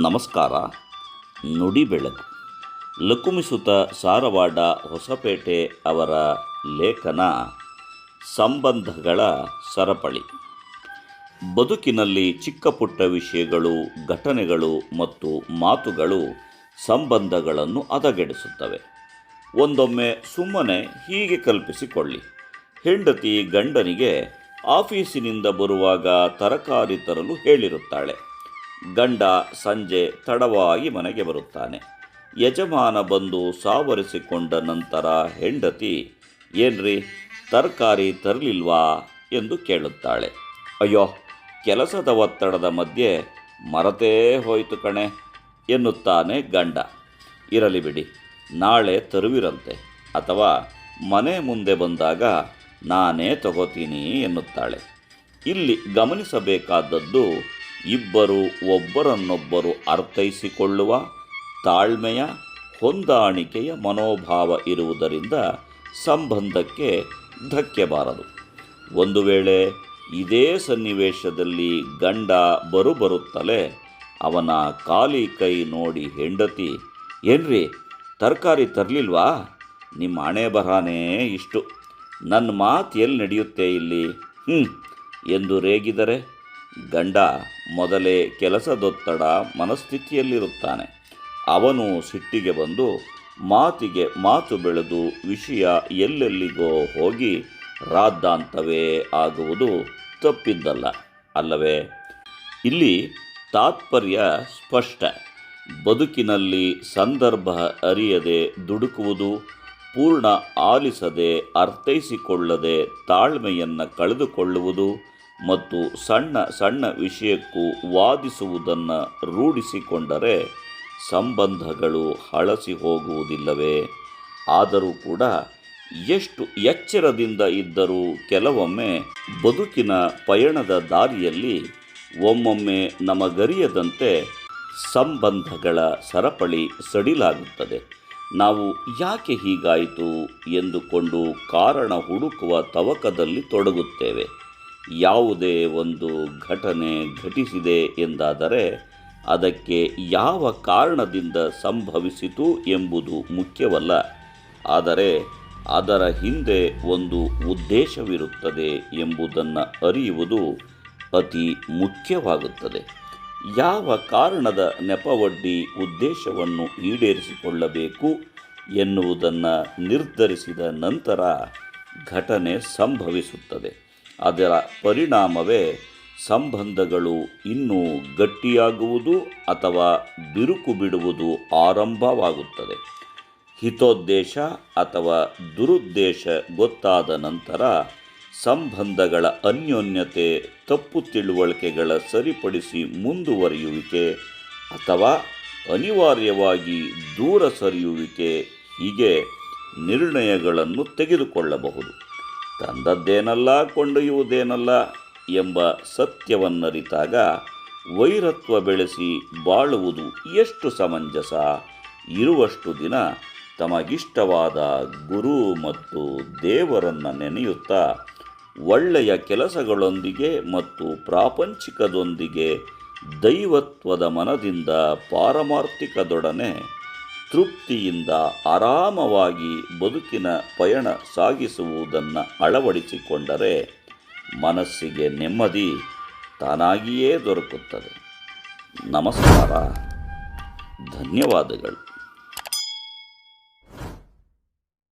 ನಮಸ್ಕಾರ. ನುಡಿ ಬೆಳಕು ಲಕುಮಿಸುತ ಸಾರವಾಡ ಹೊಸಪೇಟೆ ಅವರ ಲೇಖನ ಸಂಬಂಧಗಳ ಸರಪಳಿ. ಬದುಕಿನಲ್ಲಿ ಚಿಕ್ಕ ಪುಟ್ಟ ವಿಷಯಗಳು, ಘಟನೆಗಳು ಮತ್ತು ಮಾತುಗಳು ಸಂಬಂಧಗಳನ್ನು ಹದಗೆಡಿಸುತ್ತವೆ. ಒಂದೊಮ್ಮೆ ಸುಮ್ಮನೆ ಹೀಗೆ ಕಲ್ಪಿಸಿಕೊಳ್ಳಿ. ಹೆಂಡತಿ ಗಂಡನಿಗೆ ಆಫೀಸಿನಿಂದ ಬರುವಾಗ ತರಕಾರಿ ತರಲು ಹೇಳಿರುತ್ತಾಳೆ. ಗಂಡ ಸಂಜೆ ತಡವಾಗಿ ಮನೆಗೆ ಬರುತ್ತಾನೆ. ಯಜಮಾನ ಬಂದು ಸಾವರಿಸಿಕೊಂಡ ನಂತರ ಹೆಂಡತಿ, ಏನ್ರಿ, ತರಕಾರಿ ತರಲಿಲ್ವಾ? ಎಂದು ಕೇಳುತ್ತಾಳೆ. ಅಯ್ಯೋ, ಕೆಲಸದ ಒತ್ತಡದ ಮಧ್ಯೆ ಮರತೇ ಹೋಯಿತು ಕಣೆ, ಎನ್ನುತ್ತಾನೆ ಗಂಡ. ಇರಲಿ ಬಿಡಿ, ನಾಳೆ ತರುವಿರಂತೆ, ಅಥವಾ ಮನೆ ಮುಂದೆ ಬಂದಾಗ ನಾನೇ ತಗೋತೀನಿ, ಎನ್ನುತ್ತಾಳೆ. ಇಲ್ಲಿ ಗಮನಿಸಬೇಕಾದದ್ದು ಇಬ್ಬರು ಒಬ್ಬರನ್ನೊಬ್ಬರು ಅರ್ಥೈಸಿಕೊಳ್ಳುವ ತಾಳ್ಮೆಯ ಹೊಂದಾಣಿಕೆಯ ಮನೋಭಾವ ಇರುವುದರಿಂದ ಸಂಬಂಧಕ್ಕೆ ಧಕ್ಕೆ ಬಾರದು ಒಂದು ವೇಳೆ ಇದೇ ಸನ್ನಿವೇಶದಲ್ಲಿ ಗಂಡ ಬರುಬರುತ್ತಲೇ ಅವನ ಖಾಲಿ ಕೈ ನೋಡಿ ಹೆಂಡತಿ, ಏನ್ರಿ, ತರಕಾರಿ ತರಲಿಲ್ವಾ? ನಿಮ್ಮ ಹಣೆ ಬರಹಾನೇ ಇಷ್ಟು. ನನ್ನ ಮಾತು ಎಲ್ಲಿ ನಡೆಯುತ್ತೆ ಇಲ್ಲಿ? ಹ್ಞೂ ಎಂದು ರೇಗಿದರೆ, ಗಂಡ ಮೊದಲೇ ಕೆಲಸದೊತ್ತಡ ಮನಸ್ಥಿತಿಯಲ್ಲಿರುತ್ತಾನೆ. ಅವನು ಸಿಟ್ಟಿಗೆ ಬಂದು ಮಾತಿಗೆ ಮಾತು ಬೆಳೆದು ವಿಷಯ ಎಲ್ಲೆಲ್ಲಿಗೋ ಹೋಗಿ ರಾದ್ದಾಂತವೇ ಆಗುವುದು ತಪ್ಪಿದ್ದಲ್ಲ, ಅಲ್ಲವೇ? ಇಲ್ಲಿ ತಾತ್ಪರ್ಯ ಸ್ಪಷ್ಟ. ಬದುಕಿನಲ್ಲಿ ಸಂದರ್ಭ ಅರಿಯದೆ ದುಡುಕುವುದು, ಪೂರ್ಣ ಆಲಿಸದೆ ಅರ್ಥೈಸಿಕೊಳ್ಳದೆ ತಾಳ್ಮೆಯನ್ನು ಕಳೆದುಕೊಳ್ಳುವುದು ಮತ್ತು ಸಣ್ಣ ಸಣ್ಣ ವಿಷಯಕ್ಕೂ ವಾದಿಸುವುದನ್ನು ರೂಢಿಸಿಕೊಂಡರೆ ಸಂಬಂಧಗಳು ಹಳಸಿ ಹೋಗುವುದಿಲ್ಲವೇ? ಆದರೂ ಕೂಡ ಎಷ್ಟು ಎಚ್ಚರದಿಂದ ಇದ್ದರೂ ಕೆಲವೊಮ್ಮೆ ಬದುಕಿನ ಪಯಣದ ದಾರಿಯಲ್ಲಿ ಒಮ್ಮೊಮ್ಮೆ ನಮಗರಿಯದಂತೆ ಸಂಬಂಧಗಳ ಸರಪಳಿ ಸಡಿಲಾಗುತ್ತದೆ. ನಾವು ಯಾಕೆ ಹೀಗಾಯಿತು ಎಂದುಕೊಂಡು ಕಾರಣ ಹುಡುಕುವ ತವಕದಲ್ಲಿ ತೊಡಗುತ್ತೇವೆ. ಯಾವುದೇ ಒಂದು ಘಟನೆ ಘಟಿಸಿದೆ ಎಂದಾದರೆ ಅದಕ್ಕೆ ಯಾವ ಕಾರಣದಿಂದ ಸಂಭವಿಸಿತು ಎಂಬುದು ಮುಖ್ಯವಲ್ಲ. ಆದರೆ ಅದರ ಹಿಂದೆ ಒಂದು ಉದ್ದೇಶವಿರುತ್ತದೆ ಎಂಬುದನ್ನು ಅರಿಯುವುದು ಅತಿ ಮುಖ್ಯವಾಗುತ್ತದೆ. ಯಾವ ಕಾರಣದ ನೆಪವಡ್ಡಿ ಉದ್ದೇಶವನ್ನು ಈಡೇರಿಸಿಕೊಳ್ಳಬೇಕು ಎನ್ನುವುದನ್ನು ನಿರ್ಧರಿಸಿದ ನಂತರ ಘಟನೆ ಸಂಭವಿಸುತ್ತದೆ. ಅದರ ಪರಿಣಾಮವೇ ಸಂಬಂಧಗಳು ಇನ್ನೂ ಗಟ್ಟಿಯಾಗುವುದು ಅಥವಾ ಬಿರುಕು ಬಿಡುವುದು ಆರಂಭವಾಗುತ್ತದೆ. ಹಿತೋದ್ದೇಶ ಅಥವಾ ದುರುದ್ದೇಶ ಗೊತ್ತಾದ ನಂತರ ಸಂಬಂಧಗಳ ಅನ್ಯೋನ್ಯತೆ, ತಪ್ಪು ತಿಳುವಳಿಕೆಗಳ ಸರಿಪಡಿಸಿ ಮುಂದುವರಿಯುವಿಕೆ ಅಥವಾ ಅನಿವಾರ್ಯವಾಗಿ ದೂರ ಸರಿಯುವಿಕೆ ಹೀಗೆ ನಿರ್ಣಯಗಳನ್ನು ತೆಗೆದುಕೊಳ್ಳಬಹುದು. ತಂದದ್ದೇನಲ್ಲ, ಕೊಂಡೊಯ್ಯುವುದೇನಲ್ಲ ಎಂಬ ಸತ್ಯವನ್ನರಿತಾಗ ವೈರತ್ವ ಬೆಳೆಸಿ ಬಾಳುವುದು ಎಷ್ಟು ಸಮಂಜಸ? ಇರುವಷ್ಟು ದಿನ ತಮಗಿಷ್ಟವಾದ ಗುರು ಮತ್ತು ದೇವರನ್ನು ನೆನೆಯುತ್ತಾ ಒಳ್ಳೆಯ ಕೆಲಸಗಳೊಂದಿಗೆ ಮತ್ತು ಪ್ರಾಪಂಚಿಕದೊಂದಿಗೆ ದೈವತ್ವದ ಮನದಿಂದ ಪಾರಮಾರ್ಥಿಕದೊಡನೆ ತೃಪ್ತಿಯಿಂದ ಆರಾಮವಾಗಿ ಬದುಕಿನ ಪಯಣ ಸಾಗಿಸುವುದನ್ನು ಅಳವಡಿಸಿಕೊಂಡರೆ ಮನಸ್ಸಿಗೆ ನೆಮ್ಮದಿ ತಾನಾಗಿಯೇ ದೊರಕುತ್ತದೆ. ನಮಸ್ಕಾರ. ಧನ್ಯವಾದಗಳು.